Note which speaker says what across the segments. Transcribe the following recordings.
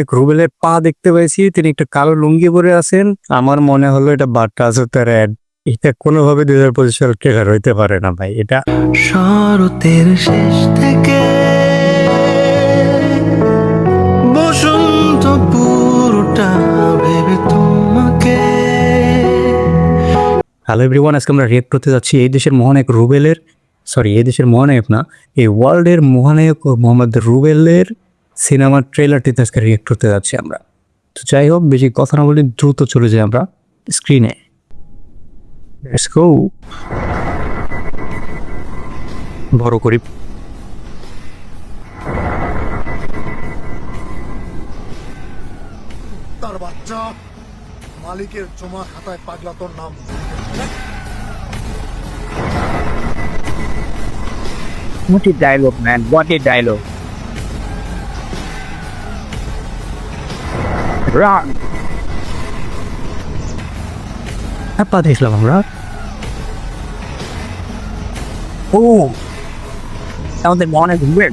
Speaker 1: এক রুবেলের পা দেখতে পাইছি তিনি একটা কালো লুঙ্গি পরে আছেন। আমার মনে হলো এটা বাট্টা তার অ্যাড এটা কোনোভাবে দুই হাজার পঁচিশ সাল ট্রেলার হইতে পারে না ভাই এটা
Speaker 2: শরতের শেষ থেকে বসন্ত পুরোটা ভেবে তোমাকে।
Speaker 1: হ্যালো এভরিওয়ান আজকে আমরা রিয়েক্ট করতে যাচ্ছি। এই দেশের মহানায়ক রুবেলের সরি এই দেশের মহানায়ক না এই ওয়ার্ল্ডের মহানায়ক মোহাম্মদ রুবেলের সিনেমার ট্রেলারটিতে আজকে রিয়েক্ট করতে যাচ্ছি আমরা। তো যাই হোক বেশি কথা না বলে দ্রুত চলে যাই আমরা স্ক্রিনে বড় করি।
Speaker 3: তার বাচ্চা মালিকের জমা খাতায় পাগলা তোর নাম।
Speaker 1: What a dialogue, man. What a dialogue. Run. পা দেখলাম আমরা ও আমাদের মনে ঘুরবেন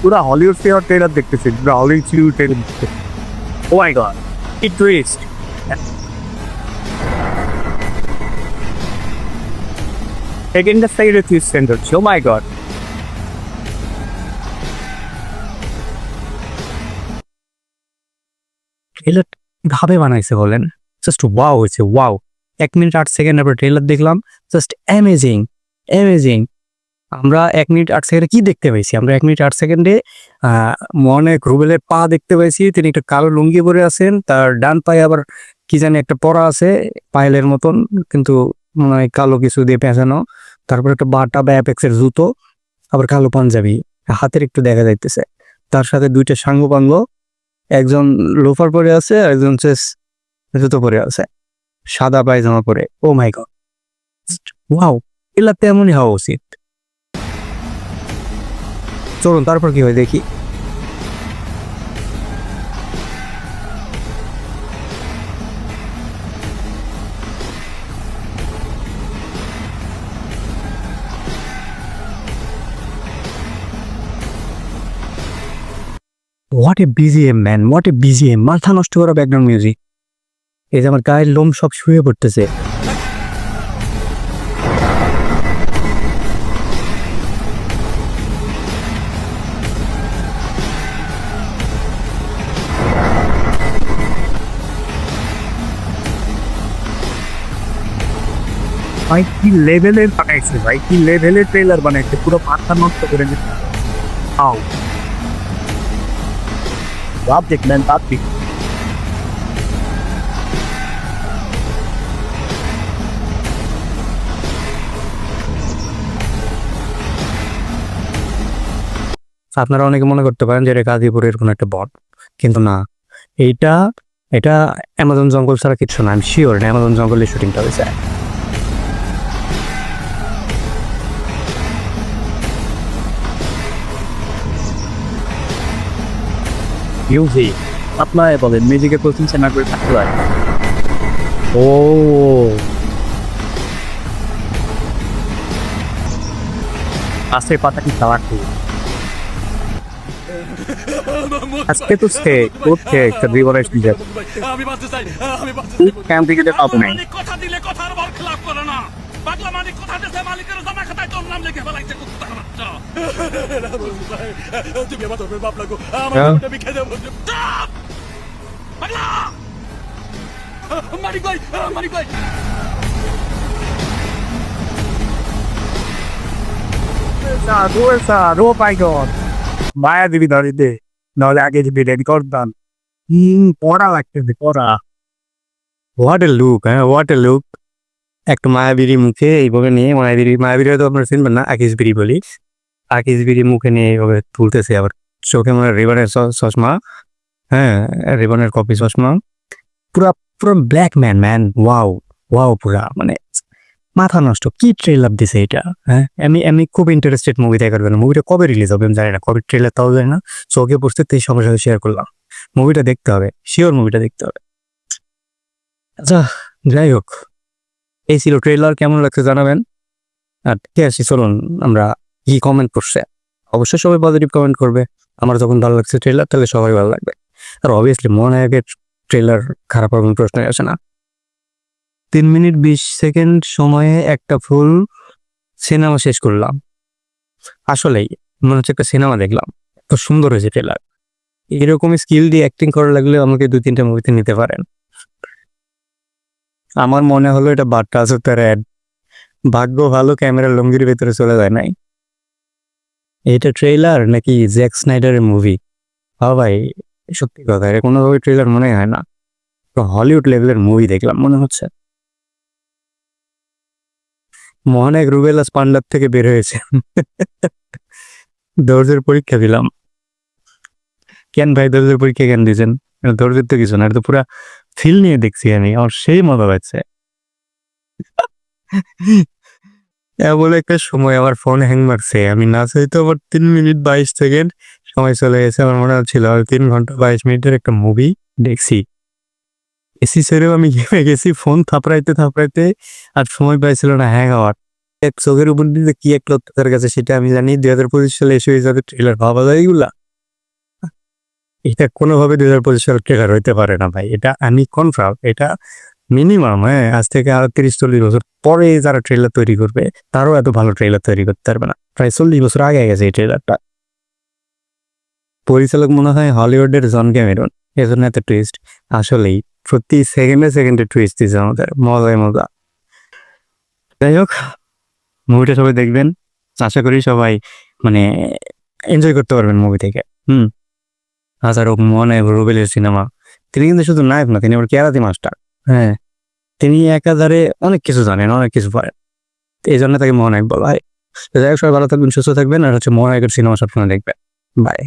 Speaker 1: পুরা হলিউড ফেয়ার ট্রেলার দেখতেছি পুরা হলিউড ট্রেলার দেখতেছি। ও মাই গড কি twist Again, the favorite twist center. Oh my god. Trailer ভাবে বানাইছে বলেন। জাস্ট ওয়াও হয়েছে ওয়াও এক মিনিট আট সেকেন্ড আমরা ট্রেলার দেখলাম। জাস্ট অ্যামেজিং অ্যামেজিং আমরা এক মিনিট আট সেকেন্ডে কি দেখতে পাইছি আমরা এক মিনিট আট সেকেন্ডে মনে রুবেলের পা দেখতে পাইছি তিনি একটা কালো লুঙ্গি পরে আছেন। তার ডান পায়ে আবার কি জানি একটা পরা আছে পায়েলের মতন। কিন্তু কালো কিছু দিয়ে পেঁচানো। তারপর একটা বাটা বা অ্যাপেক্সের জুতো, আবার কালো পাঞ্জাবি, হাতের একটু দেখা যাইতেছে। তার সাথে দুইটা সাঙ্গ সাঙ্গপাঙ্গ একজন লোফার পরে আছে আর একজন চেস জুতো পরে আছে। সাদা পায়জামা পরে ও মাই ওয়াও এলা তেমনই হওয়া উচিত। চলুন, তারপর কি হয় দেখি। What a BGM man what a BGM মাথা নষ্ট করা ব্যাকগ্রাউন্ড মিউজিক এই যে আমার গায়ের লোম সব শুয়ে পড়তেছে। ভাই, কি লেভেলের বানাইছে, ভাই? কি লেভেলের ট্রেলার বানাইছে? পুরো মাথা নষ্ট করে দিচ্ছে। Object man, object. আপনারা অনেকে মনে করতে পারেন যে এটা গাজীপুরের কোনো একটা বট কিন্তু না এইটা এটা অ্যামাজন জঙ্গল ছাড়া কিছু না আমি শিওর অ্যামাজন জঙ্গলের শুটিংটা হয়েছে মিউজিক আপনার বলেন মিউজিকের প্রশংসা না করে থাকতে হয় ও। পাশের পাতা কি খাওয়ার কি? আজকে তো সে করছে একটা বিবরণ শুনছে
Speaker 4: আমি বাঁচতে চাই আমি বাঁচতে চাই।
Speaker 1: ক্যাম্প থেকে পাবো
Speaker 4: মালিক কথা দিলে কথার বর খেলাপ করে না। পাগলা মালিক কথা দিতে মালিকের জমা খাতায় তোর নাম লিখে ফেলাইছে কুত্তার বাচ্চা? তুমি আমার তোর বাপ লাগো আমার
Speaker 1: হ্যাঁ?
Speaker 4: ওটা বিখে দেবো চুপ! পাগলা! মালিক ভাই মালিক ভাই।
Speaker 1: মায়া দিবি ধরিতে নাহলে আগে যে বিরিয়ানি করতাম হম পড়া লাগতেছে পড়া। হোয়াট এ লুক হ্যাঁ হোয়াট এ লুক একটা মায়াবিরি মুখে এইভাবে নিয়ে, মায়াবিরি মায়াবিরি হয়তো আপনার চিনবেন না, আকিস বিড়ি বলি। আকিস বিড়ি মুখে নিয়ে এইভাবে তুলতেছে আবার। চোখে মানে রিবানের চশমা। হ্যাঁ রিবানের কপি চশমা। পুরা, পুরো black man man wow wow পুরা মানে মাথা নষ্ট, কি ট্রেলার দিছে এটা হ্যাঁ? আমি আমি খুব ইন্টারেস্টেড মুভি দেখার জন্য। মুভিটা কবে রিলিজ হবে আমি জানি না, কবে ট্রেলার তাও জানি না। চোখে পড়তে তো এই সঙ্গে সঙ্গে শেয়ার করলাম মুভিটা দেখতে হবে শিওর মুভিটা দেখতে হবে। আচ্ছা যাই হোক। এই ছিল ট্রেলার কেমন লাগছে জানাবেন? আর ঠিক আছে, চলুন, আমরা কি কমেন্ট করছে? অবশ্যই সবাই পজিটিভ কমেন্ট করবে। আমার যখন ভালো লাগছে ট্রেলার তাহলে সবাই ভালো লাগবে। আর অবভিয়াসলি মহানায়কের ট্রেলার খারাপ হবে প্রশ্নই আসে না। তিন মিনিট বিশ সেকেন্ড সময়ে একটা ফুল সিনেমা শেষ করলাম। আসলেই মনে হচ্ছে একটা সিনেমা দেখলাম। তো সুন্দর হয়েছে ট্রেলার এরকম স্কিল দিয়ে অ্যাক্টিং করা লাগলে আমাকে দু তিনটা মুভিতে নিতে পারেন। আমার মনে হলো এটা বাট্টা আসুতার অ্যাড ভাগ্য ভালো ক্যামেরা লুঙ্গির ভেতরে চলে যায় নাই। এটা ট্রেলার নাকি জ্যাক স্নাইডারের মুভি হ্যাঁ ভাই, সত্যি কথা, এটা কোনোভাবে ট্রেলার মনে হয় না। তো হলিউড লেভেলের মুভি দেখলাম, মনে হচ্ছে। মহানায়ক রুবেলাস পান্ডার থেকে বের হয়েছে। দর্জের পরীক্ষা দিলাম। কেন ভাই দর্জের পরীক্ষা কেন দিয়েছেন? দর্জের তো কিছু না, এটা তো পুরা ফিল নিয়ে দেখছি আমি, আমার সেই মজা পাচ্ছে বলে একটা সময় আমার ফোন হ্যাং মারছে, আমি না চাইতো আমার তিন মিনিট বাইশ সেকেন্ড সময় চলে গেছে, আমার মনে হচ্ছিল আমি তিন ঘণ্টা বাইশ মিনিটের একটা মুভি দেখছি। এসি ছেড়েও আমি ঘেমে গেছি ফোন থাপড়াইতে থাপড়াইতে আর সময় পাইছিল না হ্যাং হওয়ার এক চোখের উপর দিয়ে কি এক তার কাছে সেটা আমি জানি, দুই হাজার পঁচিশ সালে এসে যাবে ট্রেলার ভাবা যায় এগুলা। এটা কোনোভাবে দুই হাজার পঁচিশ সালের ট্রেলার হইতে পারে না ভাই। এটা আমি কনফার্ম এটা মিনিমাম হ্যাঁ আজ থেকে আরও তিরিশ, চল্লিশ বছর পরে যারা ট্রেলার তৈরি করবে, তারও এত ভালো ট্রেলার তৈরি করতে পারবে না। প্রায় চল্লিশ বছর আগে গেছে এই ট্রেলারটা পরিচালক মনে হয় হলিউডের জন ক্যামেরন। এজন্য এত টুইস্ট আসলেই প্রতি সেকেন্ডে সেকেন্ডে টুইস্ট দিচ্ছে আমাদের। মজায় মজা। যাই হোক মুভিটা সবাই দেখবেন। আশা করি সবাই মানে এনজয় করতে পারবেন মুভি থেকে। হুম। হাজার হোক মনে রুবেলের সিনেমা তিনি কিন্তু শুধু নায়ক না তিনি আবার কেরাতি মাস্টার হ্যাঁ। তিনি একাধারে অনেক কিছু জানেন অনেক কিছু পারেন। এই জন্য তাকে মহানায়ক বলা হয়। যাই হোক সবাই ভালো থাকবেন সুস্থ থাকবেন আর হচ্ছে মহানায়কের সিনেমা সবসময় দেখবেন। বাই